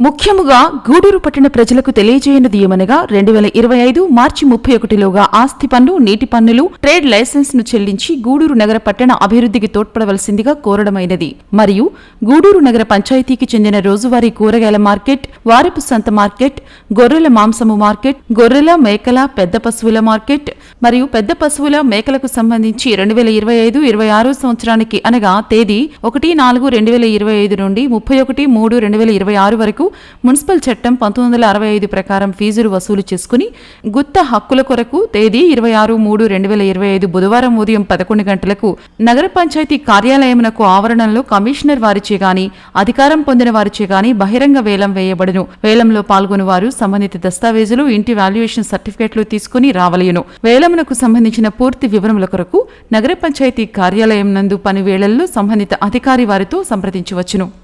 ముఖ్యముగా గూడూరు పట్టణ ప్రజలకు తెలియజేయనుది ఏమనగా రెండు వేల ఇరవై ఐదు మార్చి ముప్పై ఒకటిలోగా ఆస్తి పన్ను నీటి పన్నులు ట్రేడ్ లైసెన్స్ను చెల్లించి గూడూరు నగర పట్టణ అభివృద్ధికి తోడ్పడవలసిందిగా కోరడమైనది. మరియు గూడూరు నగర పంచాయతీకి చెందిన రోజువారీ కూరగాయల మార్కెట్ వారపు సంత మార్కెట్ గొర్రెల మాంసము మార్కెట్ గొర్రెల మేకల పెద్ద పశువుల మార్కెట్ మరియు పెద్ద పశువుల మేకలకు సంబంధించి రెండు వేల ఇరవై ఐదు ఇరవై ఆరు సంవత్సరానికి అనగా తేదీ ఒకటి నాలుగు రెండు వేల ఇరవై ఐదు నుండి ముప్పై ఒకటి మూడు రెండు వేల ఇరవై ఆరు వరకు మున్సిపల్ చట్టం పంతొమ్మిది వందల అరవై ఐదు ప్రకారం ఫీజులు వసూలు చేసుకుని గుత్త హక్కుల కొరకు తేదీ ఇరవై ఆరు మూడు రెండు వేల ఇరవై ఐదు బుధవారం ఉదయం పదకొండు గంటలకు నగర పంచాయతీ కార్యాలయమునకు ఆవరణంలో కమిషనర్ వారిచే గాని అధికారం పొందిన వారిచే గాని బహిరంగ వేలం వేయబడును. వేలంలో పాల్గొని వారు సంబంధిత దస్తావేజులు ఇంటి వాల్యుయేషన్ సర్టిఫికేట్లు తీసుకుని రావలయును వేలమునకు సంబంధించిన పూర్తి వివరముల కొరకు నగర పంచాయతీ కార్యాలయం నందు పని వేళల్లో సంబంధిత అధికారి వారితో సంప్రదించవచ్చును.